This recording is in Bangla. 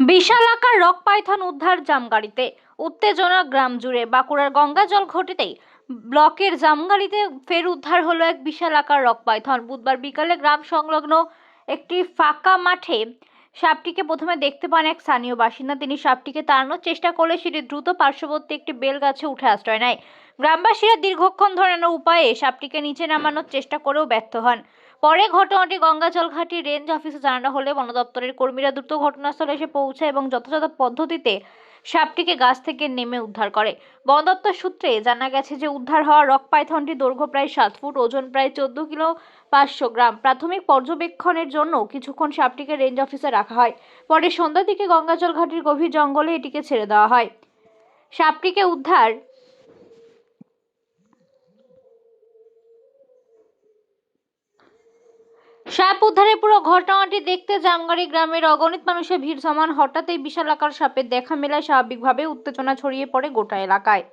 বিশাল আকার রক পাইথন উদ্ধার জামগাড়িতে। উত্তেজনা গ্রাম জুড়ে বাঁকুড়ার গঙ্গা জল ঘটিতেই ব্লকের জামগাড়িতে ফের উদ্ধার হলো এক বিশাল আকার রক পাইথন বুধবার বিকালে গ্রাম সংলগ্ন একটি ফাঁকা মাঠে সাপটিকে প্রথমে দেখতে পান এক স্থানীয় বাসিন্দা। তিনি সাপটিকে তাড়ানোর চেষ্টা করলে সেটি দ্রুত পার্শ্ববর্তী একটি বেল গাছে উঠে আশ্রয় নেয়। গ্রামবাসীরা দীর্ঘক্ষণ ধরানো উপায়ে সাপটিকে নিচে নামানোর চেষ্টা করেও ব্যর্থ হন। পরে ঘটনাটি গঙ্গাজল ঘাটি রেঞ্জ অফিসে জানানো হলে বন দপ্তরের কর্মীরা দ্রুত ঘটনাস্থলে এসে পৌঁছায় এবং যথাযথ পদ্ধতিতে সাপটিকে গাছ থেকে নেমে উদ্ধার করে। বন দপ্তর সূত্রে জানা গেছে যে উদ্ধার হওয়া রক পাইথনটি দৈর্ঘ্য প্রায় সাত ফুট, ওজন প্রায় চোদ্দ কিলো পাঁচশো গ্রাম। প্রাথমিক পর্যবেক্ষণের জন্য কিছুক্ষণ সাপটিকে রেঞ্জ অফিসে রাখা হয়। পরে সন্ধ্যার দিকে গঙ্গাজল ঘাটির গভীর জঙ্গলে এটিকে ছেড়ে দেওয়া হয়। সাপটিকে উদ্ধার সাপ উদ্ধারের পুরো ঘটনাটি দেখতে জামগাড়ি গ্রামের অগণিত মানুষের ভিড় জমান হঠাৎ এই বিশাল আকার সাপের দেখা মেলায় স্বাভাবিকভাবে উত্তেজনা ছড়িয়ে পড়ে গোটা এলাকায়।